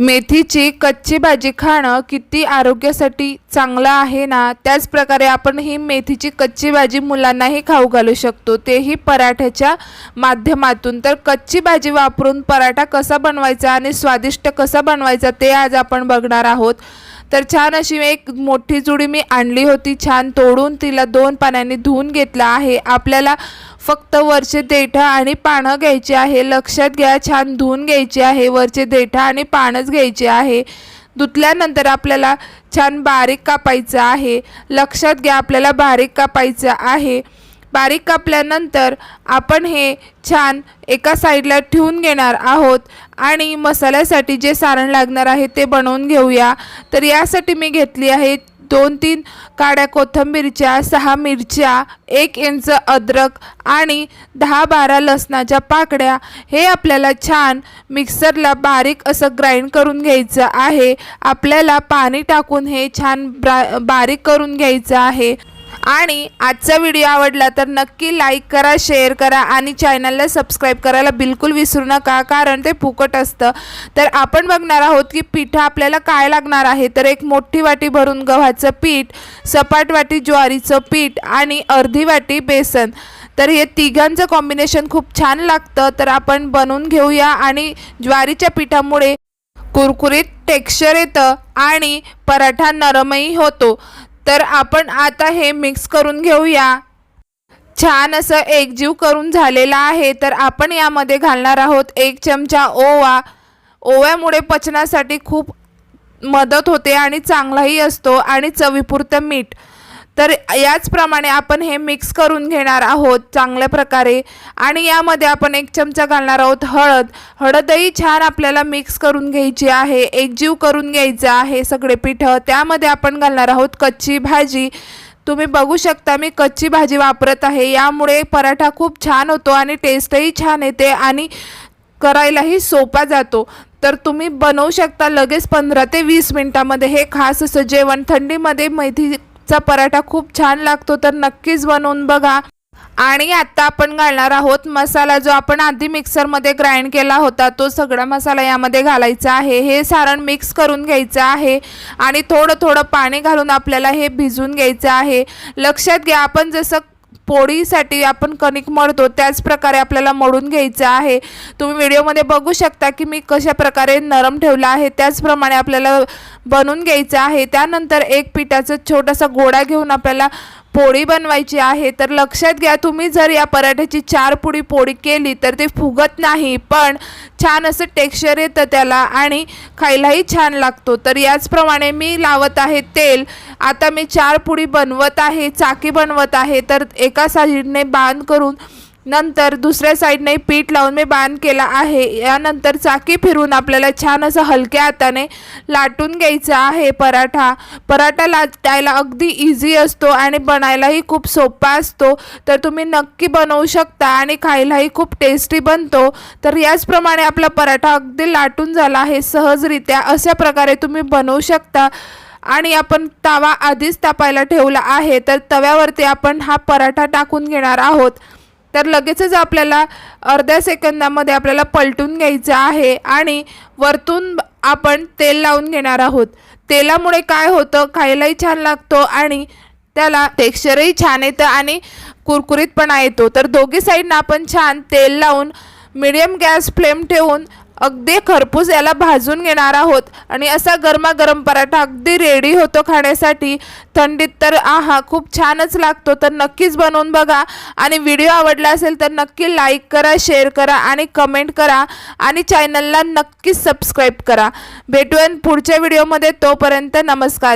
मेथीची कच्ची भाजी खाणं किती आरोग्यासाठी चांगलं आहे ना? त्याचप्रकारे आपण ही मेथीची कच्ची भाजी मुलांनाही खाऊ घालू शकतो. तेही पराठ्याच्या माध्यमातून. तर कच्ची भाजी वापरून पराठा कसा बनवायचा आणि स्वादिष्ट कसा बनवायचा ते आज आपण बघणार आहोत. तर छान अशी एक मोठी जुडी मी आणली होती. छान तोडून तिला दोन पाण्याने धुवून घेतलं आहे. आपल्याला फक्त वरचे देठं आणि पानं घ्यायची आहे. लक्षात घ्या छान धुवून घ्यायची आहे. वरचे देठं आणि पानच घ्यायचे आहे. धुतल्यानंतर आपल्याला छान बारीक कापायचं आहे. लक्षात घ्या आपल्याला बारीक कापायचं आहे. बारीक कापल्यानंतर आपण हे छान एका साईडला ठेवून घेणार आहोत आणि मसाल्यासाठी जे सारण लागणार आहे ते बनवून घेऊया. तर यासाठी मी घेतली आहे दोन तीन काड्या कोथिंबीरच्या सहा मिरच्या एक इंच अद्रक आणि दहा बारा लसणाच्या पाकड्या हे आपल्याला छान मिक्सरला बारीक असं ग्राइंड करून घ्यायचं आहे. आपल्याला पाणी टाकून हे छान ब्रा बारीक करून घ्यायचं आहे. आणि आजचा व्हिडिओ आवडला तर नक्की लाईक करा शेअर करा आणि चॅनलला सबस्क्राईब करायला बिलकुल विसरू नका कारण ते फुकट असतं. तर आपण बघणार आहोत की पिठं आपल्याला काय लागणार आहे. तर एक मोठी वाटी भरून गव्हाचं पीठ सपाट वाटी ज्वारीचं पीठ आणि अर्धी वाटी बेसन. तर हे तिघांचं कॉम्बिनेशन खूप छान लागतं. तर आपण बनवून घेऊया आणि ज्वारीच्या पिठामुळे कुरकुरीत टेक्स्चर येतं आणि पराठा नरमही होतो. तर आपण आता हे मिक्स करून घेऊया. छान असं एकजीव करून झालेला आहे. तर आपण यामध्ये घालणार आहोत एक चमचा ओवा. ओव्यामुळे पचनासाठी खूप मदत होते आणि चांगलाही असतो आणि चवीपुरतं मीठ. तर याचप्रमाणे आपण हे मिक्स करून घेणार आहोत चांगल्या प्रकारे. आणि यामध्ये आपण एक चमचा घालणार आहोत हळद. हळदही छान आपल्याला मिक्स करून घ्यायची आहे. एकजीव करून घ्यायचं आहे सगळे पिठं. त्यामध्ये आपण घालणार आहोत कच्ची भाजी. तुम्ही बघू शकता मी कच्ची भाजी वापरत आहे. यामुळे पराठा खूप छान होतो आणि टेस्टही छान येते आणि करायलाही सोपा जातो. तर तुम्ही बनवू शकता लगेच पंधरा ते वीस मिनटामध्ये. हे खास असं जेवण थंडीमध्ये मेथीचा पराठा खूप छान लागतो तर नक्कीच बनवून बघा. आणि आता आपण घालणार आहोत मसाला जो आपण आधी मिक्सरमध्ये ग्राइंड केला होता तो सगळा मसाला यामध्ये घालायचा आहे. हे सारण मिक्स करून घ्यायचं आहे आणि थोडं थोडं पाणी घालून आपल्याला हे भिजवून घ्यायचं आहे. लक्षात घ्या आपण जसं पोळीसाठी आपण कणिक मळतो त्याच प्रकारे आपल्याला मळून घ्यायचं आहे. तुम्ही व्हिडिओमध्ये बघू शकता की मी कशा प्रकारे नरम ठेवला आहे त्याचप्रमाणे आपल्याला बनवून घ्यायचं आहे. त्यानंतर एक पिठाचा छोटासा गोळा घेऊन आपल्याला पोळी बनवायची आहे तर लक्षात घ्या तुम्ही जर या पराठ्याची चार पुडी पोळी केली तर ते फुगत नाही पण छान असं टेक्स्चर येतं त्याला आणि खायलाही छान लागतो. तर याचप्रमाणे मी लावत आहे तेल. आता मी चार पुडी बनवत आहे चाकी बनवत आहे तर एका साईडने बांध करून नंतर दुसऱ्या साईडने पीठ लावून मी बांध केला आहे. यानंतर चाकी फिरून आपल्याला छान असं हलक्या हाताने लाटून घ्यायचं आहे पराठा. पराठा लाटायला अगदी इझी असतो आणि बनायलाही खूप सोपा असतो. तर तुम्ही नक्की बनवू शकता आणि खायलाही खूप टेस्टी बनतो. तर याचप्रमाणे आपला पराठा अगदी लाटून झाला आहे. सहजरित्या अशा प्रकारे तुम्ही बनवू शकता. आणि आपण तवा आधीच तापायला ठेवला आहे. तर तव्यावरती आपण हा पराठा टाकून घेणार आहोत. तर लगेचच आपल्याला अर्ध्या सेकंदामध्ये आपल्याला पलटून घ्यायचं आहे आणि वरतून आपण तेल लावून घेणार आहोत. तेलामुळे काय होतं? खायलाही छान लागतो आणि त्याला टेक्स्चरही छान येतं आणि कुरकुरीतपणा येतो. तर दोघी साईडनं आपण छान तेल लावून मिडियम गॅस फ्लेम ठेवून अगदी खरपूस याला भाजून घेणार आहोत. आणि असा गरमागरम पराठा अगदी रेडी होतो खाण्यासाठी. थंडीत तर आहा खूप छानच लागतो. तर नक्कीच बनवून बघा. आणि व्हिडिओ आवडला असेल तर नक्की लाईक करा शेअर करा आणि कमेंट करा. आणि चॅनलला नक्कीच सबस्क्राईब करा. भेटूया पुढच्या व्हिडिओमध्ये तोपर्यंत नमस्कार.